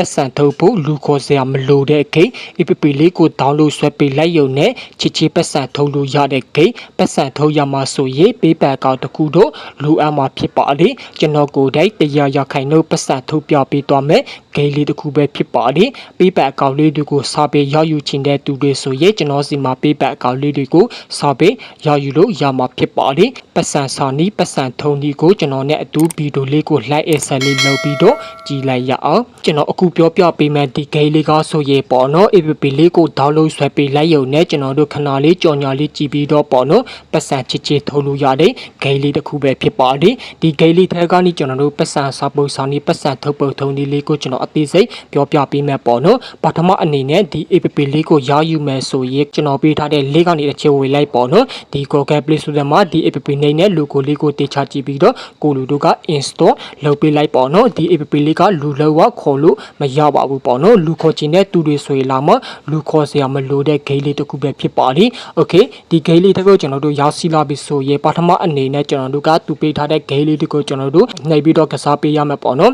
ပတ်စံထုတ်ဖို့လူခေါ်စရာမလိုတဲ့ဂိတ် APP လေးကို download ဆွဲပေးလိုက်ရုံနဲ့ချစ်ချစ်ပတ်စံထုတ်လို့ရတဲ့ဂိတ်ပတ်စံထုတ်ရမှာဆိုရင်ပေးပတ်အကောင့်တစ်ခုတော့လူအပ်မှာဖြစ်ပါလေကျွန်တော်ကိုယ်တိုင်တရားရခိုင်လို့ပတ်စံထုတ်ပြပေးသွားမယ်ဂိတ်လေးတစ်ခုပဲဖြစ်ပါလေပေးပတ်အကောင့်လေးတွေကိုစာပေရောက်ယူချင်တဲ့သူတွေဆိုရင်ကျွန်တော်စီမှာပေးပတ်အကောင့်လေးတွေကိုစာပေရောက်ယူလို့ရမှာဖြစ်ပါလေပတ်စံစာနီးပတ်စံထုံဒီကိုကျွန်တော်နဲ့အတူဗီဒီယိုလေးကို like အဆက်လေးလုပ်ပြီးတော့ကြည်လိုက်ရအောင်ကျွန်တော်အခုပြောပြပေးမယ်ဒီဂိမ်းလေးကဆိုရင်ပေါ့နော် APP လေးကို download ဆွဲပေးလိုက်ရုံနဲ့ကျွန်တော်တို့ခဏလေးကြော်ညာလေးကြည်ပြီးတော့ပေါ့နော်ပတ်စံချစ်ချစ်ထုံလို့ရတဲ့ဂိမ်းလေးတစ်ခုပဲဖြစ်ပါတယ်ဒီဂိမ်းလေးထဲကနေကျွန်တော်တို့ပတ်စံစာပုတ်စာနီးပတ်စံထုတ်ပုတ်ထုံဒီလေးကိုကျွန်တော်အသေးစိတ်ပြောပြပေးမယ်ပေါ့နော်ပထမအနေနဲ့ဒီ APP လေးကိုရယူမယ်ဆိုရင်ကျွန်တော်ပေးထားတဲ့လေးကနေတစ်ချက်ဝေလိုက်ပေါ့နော်ဒီ Google Play Store မှာဒီ APP နေနဲ့ logo လေးကိုတေချာကြည့်ပြီးတော့ကိုလူတို့က install လုပ်ပေးလိုက်ပေါ့နော်ဒီ APP လေးကလူလောက်ဝခေါ်လို့မရပါဘူးပေါ့နော်လူခေါ်ချင်တဲ့သူတွေဆိုရင်လာမှလူခေါ်စရာမလိုတဲ့ game လေးတစ်ခုပဲဖြစ်ပါလိ Okay ဒီ game လေးတစ်ခုကျွန်တော်တို့ရောက်စီလာပြီဆိုရင်ပထမအနေနဲ့ကျွန်တော်တို့ကသူပေးထားတဲ့ game လေးတွေကိုကျွန်တော်တို့နှိပ်ပြီးတော့ကစားပေးရမယ်ပေါ့နော်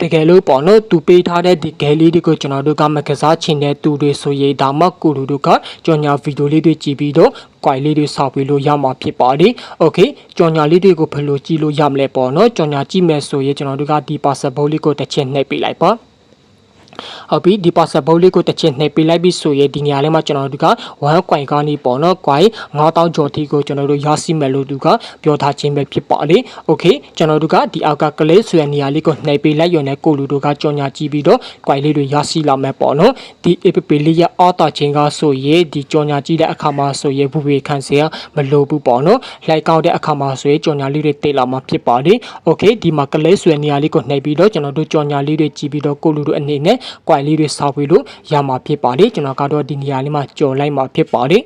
တကယ်လို့ပေါ့နော်သူပေးထားတဲ့ဒီ game လေးတွေကိုကျွန်တော်တို့ကမကစားချင်တဲ့သူတွေဆိုရင်ဒါမှကိုလူတို့ကကြော်ညာဗီဒီယိုလေးတွေကြည့်ပြီးတော့ကွိုင်လေးတွေဆောက်ပြီးလို့ရမှာဖြစ်ပါတယ်။ Okay ကြော်ညာလေးတွေကိုဘယ်လိုကြည့်လို့ရမလဲပေါ့နော်။ကြော်ညာကြည့်မယ်ဆိုရင်ကျွန်တော်တို့ကဒီ password လေးကိုတစ်ချက်နှိပ်ပေးလိုက်ပါ။ ဟုတ်ပြီဒီ password လေးကိုတစ်ချက်နှိပ်ပေးလိုက်ပြီဆိုရင်ဒီနေရာလေးမှာကျွန်တော်တို့က1 coin ကနေပေါ့နော် coin 9000ကျော်ထိကိုကျွန်တော်တို့ရရှိမယ်လို့သူကပြောထားခြင်းပဲဖြစ်ပါလေ။ Okay ကျွန်တော်တို့ကဒီအောက်ကကလေးဆိုတဲ့နေရာလေးကိုနှိပ်ပေးလိုက်ရုံနဲ့ကိုလူတို့ကကြော်ညာကြည့်ပြီးတော့ coin လေးတွေရရှိလာမယ်ပေါ့နော်။ဒီ app လေးရဲ့အော်တာချင်းကဆိုရင်ဒီကြော်ညာကြည့်တဲ့အခါမှာဆိုရင်ဘူပေခန့်စရာမလိုဘူးပေါ့နော်။လိုက်ကောက်တဲ့အခါမှာဆိုရင်ကြော်ညာလေးတွေတိတ်လာမှာဖြစ်ပါလေ။ Okay ဒီမှာကလေးဆိုတဲ့နေရာလေးကိုနှိပ်ပြီးတော့ကျွန်တော်တို့ကြော်ညာလေးတွေကြည့်ပြီးတော့ကိုလူတို့အနေနဲ့ quite လေးတွေစောက်ပြီးလို့ရမှာဖြစ်ပါလေကျွန်တော်ကတော့ဒီနေရာလေးမှာကြော်လိုက်မှာဖြစ်ပါလေ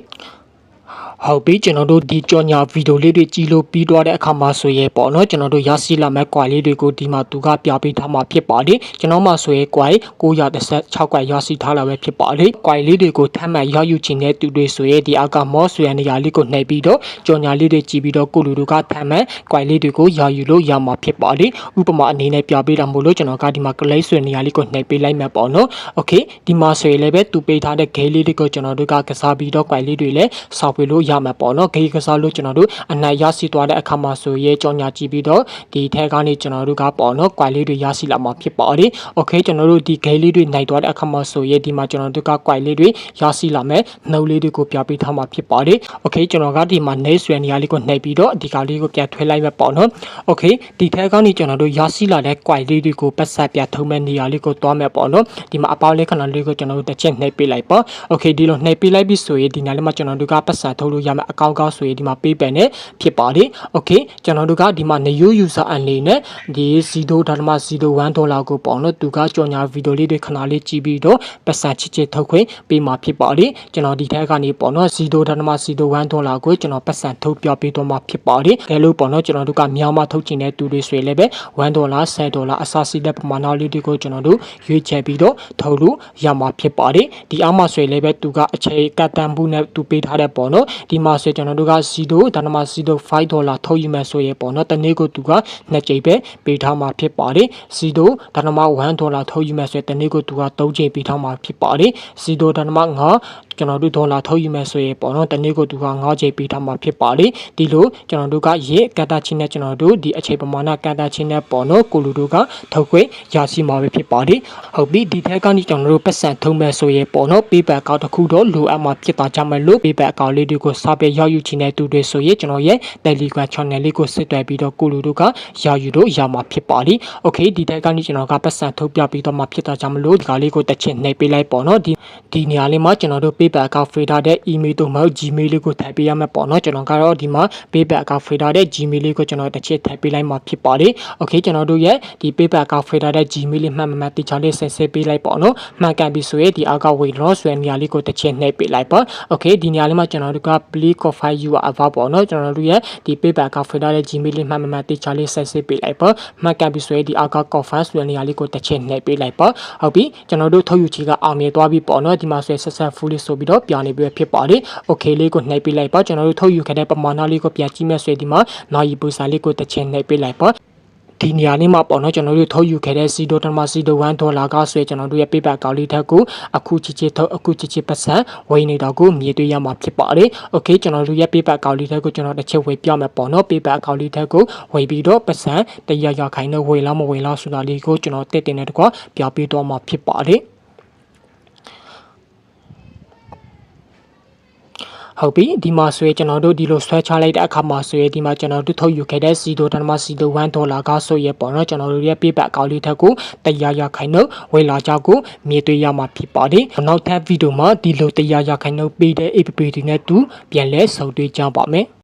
ဟုတ်ပြီကျွန်တော်တို့ဒီကြော်ညာဗီဒီယိုလေးတွေကြည့်လို့ပြီးသွားတဲ့အခါမှာဆိုရဲပေါ့နော်ကျွန်တော်တို့ရရှိလာမဲ့ quite လေးတွေကိုဒီမှာသူကပြပေးထားမှာဖြစ်ပါတယ်ကျွန်တော်မှဆိုရဲ quite 936 quite ရရှိထားလာပဲဖြစ်ပါတယ် quite လေးတွေကိုထပ်မံရယူချင်တဲ့သူတွေဆိုရဲဒီအောက်ကမော့ဆိုရနေရာလေးကိုနှိပ်ပြီးတော့ကြော်ညာလေးတွေကြည့်ပြီးတော့ကိုလူတို့ကထပ်မံ quite လေးတွေကိုရယူလို့ရမှာဖြစ်ပါတယ်ဥပမာအနေနဲ့ပြပေးတာမို့လို့ကျွန်တော်ကဒီမှာ clay ဆိုတဲ့နေရာလေးကိုနှိပ်ပေးလိုက်မှာပေါ့နော် okay ဒီမှာဆိုရင်လည်းပဲသူပေးထားတဲ့ game လေးတွေကိုကျွန်တော်တို့ကကစားပြီးတော့ quite လေးတွေလည်းစောက်ပေးလို့ရမှာပေါ့နော် game ကစားလို့ကျွန်တော်တို့အနိုင်ရရှိသွားတဲ့အခါမှာဆိုရင်ကြော်ညာကြည့်ပြီးတော့ဒီထဲကနေကျွန်တော်တို့ကပေါ့နော် quite လေးတွေရရှိလာမှာဖြစ်ပါတယ် okay ကျွန်တော်တို့ဒီ game လေးတွေနိုင်သွားတဲ့အခါမှာဆိုရင်ဒီမှာကျွန်တော်တို့က quite လေးတွေရရှိလာမယ်နှုတ်လေးတွေကိုပြပေးထားမှာဖြစ်ပါတယ် okay ကျွန်တော်ကဒီမှာ next ဆွဲနေရာလေးကိုနှိပ်ပြီးတော့ဒီကလေးကိုပြန်ထွေးလိုက်မယ်ပေါ့နော် okay ဒီထဲကနေကျွန်တော်တို့ရရှိလာတဲ့ quite လေးတွေကိုပတ်ဆက်ပြထုံးမဲ့နေရာလေးကိုသွားမယ်ပေါ့နော်ဒီမှာအပေါင်းလေးခဏလေးကိုကျွန်တော်တို့တစ်ချက်နှိပ်ပေးလိုက်ပါ okay ဒီလိုနှိပ်ပေးလိုက်ပြီဆိုရင်ဒီနေရာလေးမှာကျွန်တော်တို့ကပတ်ဆက်ထုတ်လို့ရမယ်အကောင့်ကောက်ဆိုရင်ဒီမှာ PayPal နဲ့ဖြစ်ပါတယ် okay ကျွန်တော်တို့ကဒီမှာ new user အနေနဲ့ဒီ0.01ဒေါ်လာကိုပေါ့နော်သူကကြော်ညာဗီဒီယိုလေးတွေခဏလေးကြည့်ပြီးတော့ပတ်ဆက်ချစ်ချစ်ထုတ်ခွင့်ပေးမှာဖြစ်ပါတယ်ကျွန်တော်ဒီထက်ကနေပေါ့နော်0.01ဒေါ်လာကိုကျွန်တော်ပတ်ဆက်ထုတ်ပြပေးတော့မှာဖြစ်ပါတယ်အဲလိုပေါ့နော်ကျွန်တော်တို့ကမြောင်းမထုတ်ချင်တဲ့သူတွေဆိုရင်လည်းပဲ1ဒေါ်လာ10ဒေါ်လာအစစီတဲ့ပမာဏလေးတွေကိုကျွန်တော်တို့ရွေးချယ်ပြီးတော့ထုတ်လို့ရမှာဖြစ်ပါတယ်ဒီအမှဆိုရင်လည်းပဲသူကအချိန်ကတ်တန်မှုနဲ့သူပေးထားတဲ့ပေါ့နော်ဒီမှာဆိုကျွန်တော်တို့က0ဒါနမ0.5ဒေါ်လာထုတ်ယူမယ်ဆိုရင်ပေါ့နော်တနေ့ကိုသူကနှစ်ကြိမ်ပဲပေးထားမှာဖြစ်ပါတယ်0ဒါနမ1ဒေါ်လာထုတ်ယူမယ်ဆိုရင်တနေ့ကိုသူက3ကြိမ်ပေးထားမှာဖြစ်ပါတယ်0ဒါနမ5ကျွန်တော်တို့ဒေါ်လာထုတ်ယူမယ်ဆိုရင်ပေါ့နော်တနေ့ကိုသူက9ချိန်ပေးထားမှာဖြစ်ပါလေဒီလိုကျွန်တော်တို့ကရေကတ်တာချင်းနဲ့ကျွန်တော်တို့ဒီအချိန်ပမာဏကတ်တာချင်းနဲ့ပေါ့နော်ကိုလူတို့ကထုတ်ခွင့်ရရှိမှာပဲဖြစ်ပါလေဟုတ်ပြီဒီထက်ကနေကျွန်တော်တို့ပတ်စံထုံးမယ်ဆိုရင်ပေါ့နော် paper account တစ်ခုတော့လိုအပ်မှာဖြစ်တာကြောင့်မလို့ paper account လေးတွေကိုစာပေရောက်ယူချင်တဲ့သူတွေဆိုရင်ကျွန်တော်ရဲ့ Telegram channel လေးကိုစစ်တွဲပြီးတော့ကိုလူတို့ကရောက်ယူလို့ရမှာဖြစ်ပါလေ okay ဒီထက်ကနေကျွန်တော်ကပတ်စံထုတ်ပြပြီးတော့မှဖြစ်တာကြောင့်မလို့ဒီကလေးကိုတစ်ချက်နှိပ်ပေးလိုက်ပေါ့နော်ဒီဒီနေရာလေးမှာကျွန်တော်တို့ paper account filter တဲ့ email တို့မဟုတ် gmail လေးကိုထည့်ပေးရမှာပေါ့နော်ကျွန်တော်ကတော့ဒီမှာ paper account filter တဲ့ gmail လေးကိုကျွန်တော်တစ်ချက်ထည့်ပေးလိုက်မှာဖြစ်ပါတယ် okay ကျွန်တော်တို့ရဲ့ဒီ paper account filter တဲ့ gmail လေးမှတ်မှတ်တိကျလေးဆက်ဆက်ပေးလိုက်ပေါ့နော်မှန်ကန်ပြီဆိုရင်ဒီအောက်က withdraw ဆိုတဲ့နေရာလေးကိုတစ်ချက်နှိပ်ပေးလိုက်ပါ okay ဒီနေရာလေးမှာကျွန်တော်တို့က play confirm you are about ပေါ့နော်ကျွန်တော်တို့ရဲ့ဒီ paper account filter တဲ့ gmail လေးမှတ်မှတ်တိကျလေးဆက်ဆက်ပေးလိုက်ပါမှန်ကန်ပြီဆိုရင်ဒီအောက်က confirm ဆိုတဲ့နေရာလေးကိုတစ်ချက်နှိပ်ပေးလိုက်ပါဟုတ်ပြီကျွန်တော်တို့ထုတ်ယူချီကအောင်မြင်သွားပြီပေါ့နော်ဒီမှာဆိုရင် successfully ဆိုပြီးတော့ပြောင်းနေပြီးဖြစ်ပါတယ်။ Okay လေးကိုနှိပ်ပေးလိုက်ပါကျွန်တော်တို့ထုတ်ယူခဲ့တဲ့ပမာဏလေးကိုပြန်ကြည့်မဲ့ဆိုရင်ဒီမှာနာယီပူစာလေးကိုတစ်ချက်နှိပ်ပေးလိုက်ပါဒီဒီနေရာလေးမှာပေါ့နော်ကျွန်တော်တို့ထုတ်ယူခဲ့တဲ့စီဒိုတမစီဒို1ဒေါ်လာကဆိုရင်ကျွန်တော်တို့ရဲ့ paper ကောက်လေးထက်ကိုအခုချစ်ချစ်ထုတ်အခုချစ်ချစ်ပတ်စံဝယ်နေတော့ကိုမြည်တွေ့ရမှာဖြစ်ပါတယ်။ Okay ကျွန်တော်တို့ရဲ့ paper ကောက်လေးထက်ကိုကျွန်တော်တစ်ချက်ဝယ်ပြမယ်ပေါ့နော် paper ကောက်လေးထက်ကိုဝယ်ပြီးတော့ပတ်စံတရရခိုင်တော့ဝယ်လားမဝယ်လားဆိုတာလေးကိုကျွန်တော်တက်တင်တဲ့တကွာပြပေးတော့မှာဖြစ်ပါတယ်။ ဟုတ်ပြီဒီမှာဆိုရင်ကျွန်တော်တို့ဒီလိုဆွဲချလိုက်တဲ့အခါမှာဆိုရင်ဒီမှာကျွန်တော်တို့ထုတ်ယူခဲ့တဲ့စီဒိုတန်မစီဒို1ဒေါ်လာကဆိုရင်ပေါ့နော်ကျွန်တော်တို့ရဲ့ paper အကောင့်လေးထက်ကိုတရားရခိုင်နှုန်းဝယ်လာကြကိုမြင်တွေ့ရမှာဖြစ်ပါတယ်နောက်ထပ်ဗီဒီယိုမှာဒီလိုတရားရခိုင်နှုန်းပေးတဲ့ APP တွေနဲ့တူပြန်လဲဆုံတွေ့ကြပါမယ်